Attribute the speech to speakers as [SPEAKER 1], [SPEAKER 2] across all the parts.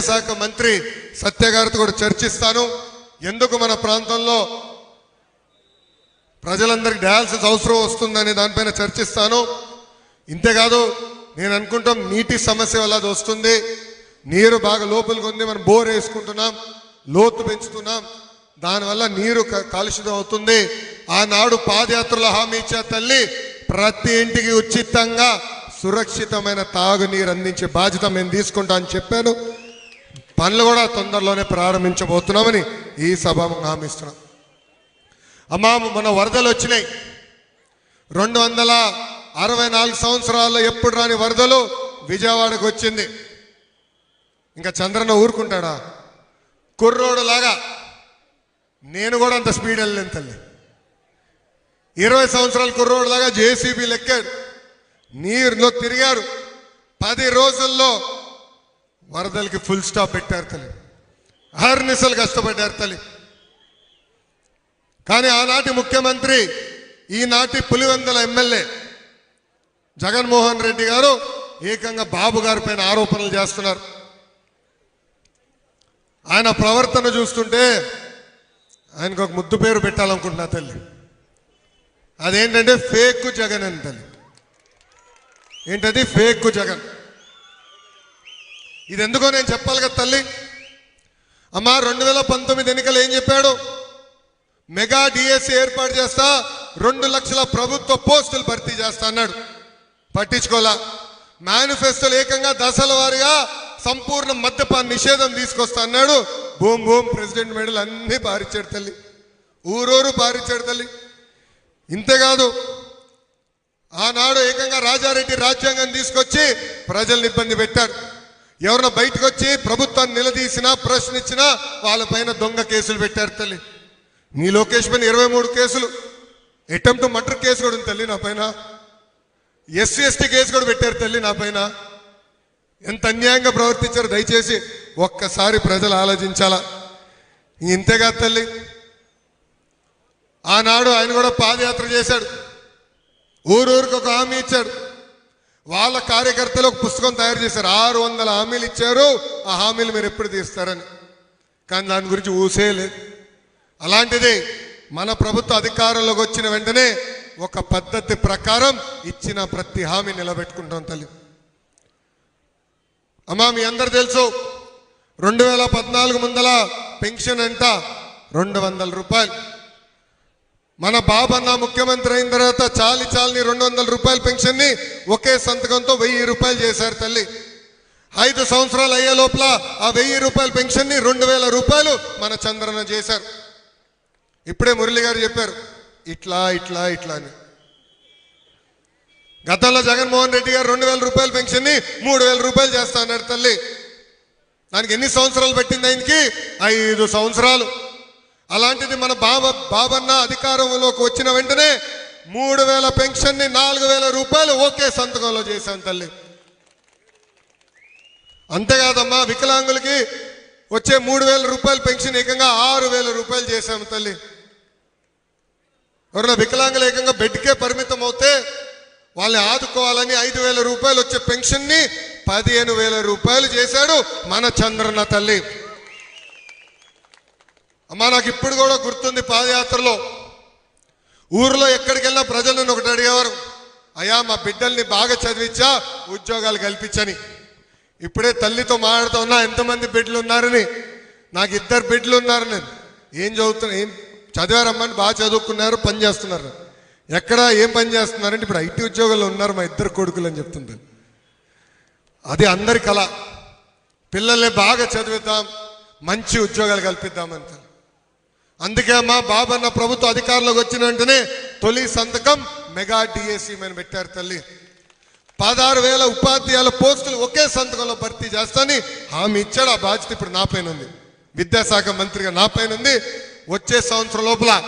[SPEAKER 1] శాఖ మంత్రి సత్య గారితో కూడా చర్చిస్తాను. ఎందుకు మన ప్రాంతంలో ప్రజలందరికీ డయాలసిస్ అవసరం వస్తుందనే దానిపైన చర్చిస్తాను. ఇంతేకాదు నేను అనుకుంటాం నీటి సమస్య వల్ల అది వస్తుంది. నీరు బాగా లోపలికి ఉంది మనం బోర్ వేసుకుంటున్నాం లోతు పెంచుతున్నాం. దానివల్ల నీరు క- కాలుష్యం అవుతుంది. ఆనాడు పాదయాత్రలో హామీ ఇచ్చే తల్లి ప్రతి ఇంటికి ఉచితంగా సురక్షితమైన తాగునీరు అందించే బాధ్యత మేము తీసుకుంటా అని చెప్పాను. పనులు కూడా తొందరలోనే ప్రారంభించబోతున్నామని ఈ సభ హామీస్తున్నాం. అమ్మా మన వరదలు వచ్చినాయి. రెండు వందల అరవై నాలుగు సంవత్సరాల్లో ఎప్పుడు రాని వరదలు విజయవాడకు వచ్చింది. ఇంకా చంద్రన్న ఊరుకుంటాడా? కుర్రోడులాగా నేను కూడా అంత స్పీడ్ వెళ్ళలేను తల్లి. ఇరవై సంవత్సరాల కుర్రోడులాగా జేసీబీ లెక్కాడు. నీరులో తిరిగాడు. పది రోజుల్లో వరదలకి ఫుల్ స్టాప్ పెట్టారు తల్లి. అహర్నిశలు కష్టపడ్డారు తల్లి. కానీ ఆనాటి ముఖ్యమంత్రి ఈనాటి పులివెందల ఎమ్మెల్యే జగన్మోహన్ రెడ్డి గారు ఏకంగా బాబు గారి పైన ఆరోపణలు చేస్తున్నారు. ఆయన ప్రవర్తన చూస్తుంటే ఆయనకు ఒక ముద్దు పేరు పెట్టాలనుకుంటున్నా తల్లి. అదేంటంటే ఫేక్ జగన్ అని తల్లి. ఏంటది? ఫేక్ జగన్ ఇది ఎందుకో నేను చెప్పాలి కదా తల్లి? అమ్మా రెండు వేల పంతొమ్మిది ఎన్నికలు ఏం చెప్పాడు? మెగా డిఎస్సి ఏర్పాటు చేస్తా రెండు లక్షల ప్రభుత్వ పోస్టులు భర్తీ చేస్తా అన్నాడు. పట్టించుకోలా. మేనిఫెస్టోలు ఏకంగా దశల వారీగా సంపూర్ణ మద్యపాన నిషేధం తీసుకొస్తా అన్నాడు. భూమ్ భూమ్ ప్రెసిడెంట్ మెడల్ అన్ని పారిచ్చాడు తల్లి. ఊరూరు పారిచ్చాడు తల్లి. ఇంతేకాదు ఆనాడు ఏకంగా రాజారెడ్డి రాజ్యాంగం తీసుకొచ్చి ప్రజల్ని ఇబ్బంది పెట్టారు. ఎవరిన బయటకు వచ్చి ప్రభుత్వాన్ని నిలదీసినా ప్రశ్నించినా వాళ్ళపైన దొంగ కేసులు పెట్టారు తల్లి. నీ లోకేష్ పైన ఇరవై మూడు కేసులు. అటెంప్ట్ మర్డర్ కేసు కూడా ఉంది తల్లి నా పైన. ఎస్సీ ఎస్టీ కేసు కూడా పెట్టారు తల్లి నా పైన. ఎంత అన్యాయంగా ప్రవర్తించారు దయచేసి ఒక్కసారి ప్రజలు ఆలోచించాలా? ఇంతేగా తల్లి. ఆనాడు ఆయన కూడా పాదయాత్ర చేశాడు. ఊరూరికి ఒక హామీ ఇచ్చాడు. వాళ్ళ కార్యకర్తలు ఒక పుస్తకం తయారు చేశారు. ఆరు వందల హామీలు ఇచ్చారు. ఆ హామీలు మీరు ఎప్పుడు తీస్తారని. కానీ దాని గురించి ఊసే లేదు. అలాంటిది మన ప్రభుత్వ అధికారంలోకి వచ్చిన వెంటనే ఒక పద్ధతి ప్రకారం ఇచ్చిన ప్రతి హామీ నిలబెట్టుకుంటాం తల్లి. అమ్మా మీ అందరు తెలుసు రెండు వేల పద్నాలుగు ముందల పెన్షన్ అంట రెండు వందల రూపాయలు. మన బాబన్న ముఖ్యమంత్రి అయిన తర్వాత చాలి చాలని రెండు వందల రూపాయల పెన్షన్ని ఒకే సంతకంతో వెయ్యి రూపాయలు చేశారు తల్లి. ఐదు సంవత్సరాలు అయ్యే లోపల ఆ వెయ్యి రూపాయల పెన్షన్ని రెండు వేల రూపాయలు మన చంద్రన చేశారు. ఇప్పుడే మురళి గారు చెప్పారు ఇట్లా ఇట్లా ఇట్లా అని. గతంలో జగన్మోహన్ రెడ్డి గారు రెండు వేల రూపాయల పెన్షన్ని మూడు వేల రూపాయలు చేస్తా అన్నారు తల్లి. దానికి ఎన్ని సంవత్సరాలు పెట్టింది ఆయనకి? ఐదు సంవత్సరాలు. అలాంటిది మన బాబ బాబన్న అధికారంలోకి వచ్చిన వెంటనే మూడు వేల పెన్షన్ని నాలుగు వేల రూపాయలు ఓకే సంతకంలో చేశాం తల్లి. అంతేకాదమ్మా వికలాంగులకి వచ్చే మూడు వేల రూపాయల పెన్షన్ ఏకంగా ఆరు వేల రూపాయలు చేశాము తల్లి. ఎవరైనా వికలాంగులు ఏకంగా బెడ్కే పరిమితం అవుతే వాళ్ళని ఆదుకోవాలని ఐదు వేల రూపాయలు వచ్చే పెన్షన్ని పదిహేను వేల రూపాయలు చేశాడు మన చంద్రన్న తల్లి. అమ్మా నాకు ఇప్పుడు కూడా గుర్తుంది పాదయాత్రలో. ఊర్లో ఎక్కడికి వెళ్ళినా ప్రజలు నన్ను ఒకటి అడిగేవారు అయ్యా మా బిడ్డల్ని బాగా చదివించా ఉద్యోగాలు కల్పించని. ఇప్పుడే తల్లితో మాట్లాడుతూ ఉన్నా ఎంతమంది బిడ్డలు ఉన్నారని. నాకు ఇద్దరు బిడ్డలు ఉన్నారు నేను. ఏం చదువుతున్నా ఏం చదివారమ్మని బాగా చదువుకున్నారు పని చేస్తున్నారు. ఎక్కడ ఏం పని చేస్తున్నారంటే ఇప్పుడు ఐటీ ఉద్యోగాలు ఉన్నారు మా ఇద్దరు కొడుకులు అని చెప్తుంది. అది అందరి కళ. పిల్లల్ని బాగా చదివిద్దాం మంచి ఉద్యోగాలు కల్పిద్దామంటారు అందుకే మా బాబన్న ప్రభుత్వ అధికారంలోకి వచ్చిన వెంటనే తొలి సంతకం మెగా డిఎస్సి మీద పెట్టారు తల్లి. పదహారు వేల ఉపాధ్యాయుల పోస్టులు ఒకే సంతకంలో భర్తీ చేస్తాని హామీ ఇచ్చాడు. ఆ బాధ్యత ఇప్పుడు నా పైన ఉంది. విద్యాశాఖ మంత్రిగా నా పైన ఉంది. వచ్చే సంవత్సరం లోపల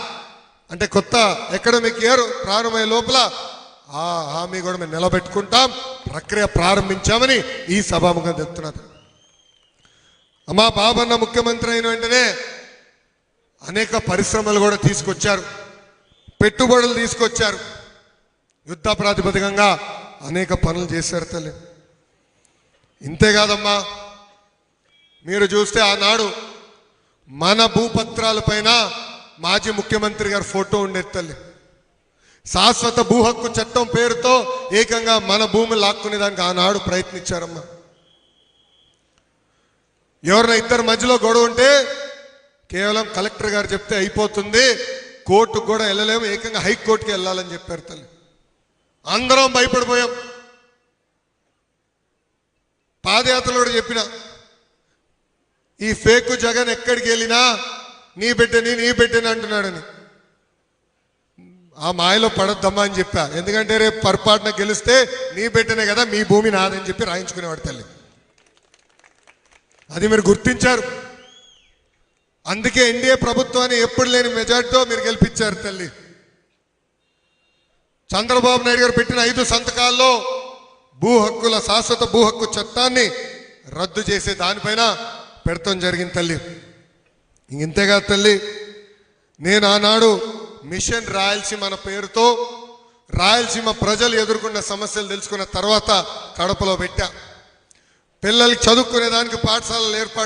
[SPEAKER 1] అంటే కొత్త అకాడమిక్ ఇయర్ ప్రారంభమయ్యే లోపల ఆ హామీ కూడా మేము నిలబెట్టుకుంటాం. ప్రక్రియ ప్రారంభించామని ఈ సభాముఖం చెప్తున్నారు. అమ్మా బాబన్న ముఖ్యమంత్రి అయిన వెంటనే అనేక పరిశ్రమలు కూడా తీసుకొచ్చారు. పెట్టుబడులు తీసుకొచ్చారు. యుద్ధ ప్రాతిపదికంగా అనేక పనులు చేశారు తల్లి. ఇంతేకాదమ్మా మీరు చూస్తే ఆనాడు మన భూపత్రాల పైన మాజీ ముఖ్యమంత్రి గారి ఫోటో ఉండేది తల్లి. శాశ్వత భూ హక్కు చట్టం పేరుతో ఏకంగా మన భూమి లాక్కునేదానికి ఆనాడు ప్రయత్నించారమ్మా. ఎవరైనా ఇద్దరు మధ్యలో గొడవ ఉంటే కేవలం కలెక్టర్ గారు చెప్తే అయిపోతుంది. కోర్టుకు కూడా వెళ్ళలేము. ఏకంగా హైకోర్టుకి వెళ్ళాలని చెప్పారు తల్లి. అందరం భయపడిపోయాం. పాదయాత్రలో కూడా చెప్పిన ఈ ఫేక్ జగన్ ఎక్కడికి వెళ్ళినా నీ బిడ్డని నీ బిడ్డని అంటున్నాడని. ఆ మాయలో పడొద్దమ్మా అని చెప్పా. ఎందుకంటే రేపు పొరపాటున గెలిస్తే నీ బిడ్డనే కదా మీ భూమి నాదని చెప్పి రాయించుకునేవాడు తల్లి. అది మీరు గుర్తించారు. అందుకే ఎన్డీఏ ప్రభుత్వాన్ని ఎప్పుడు లేని మెజార్టీతో మీరు గెలిపించారు తల్లి. చంద్రబాబు నాయుడు గారు పెట్టిన ఐదు సంతకాల్లో భూ హక్కుల శాశ్వత భూ హక్కు చట్టాన్ని రద్దు చేసే దానిపైన పెడతాం జరిగింది తల్లి. ఇంతేగా తల్లి నేను ఆనాడు మిషన్ రాయలసీమ అన్న పేరుతో రాయలసీమ ప్రజలు ఎదుర్కొన్న సమస్యలు తెలుసుకున్న తర్వాత కడపలో పెట్టా. పిల్లలకి చదువుకునే దానికి పాఠశాలలు ఏర్పాటు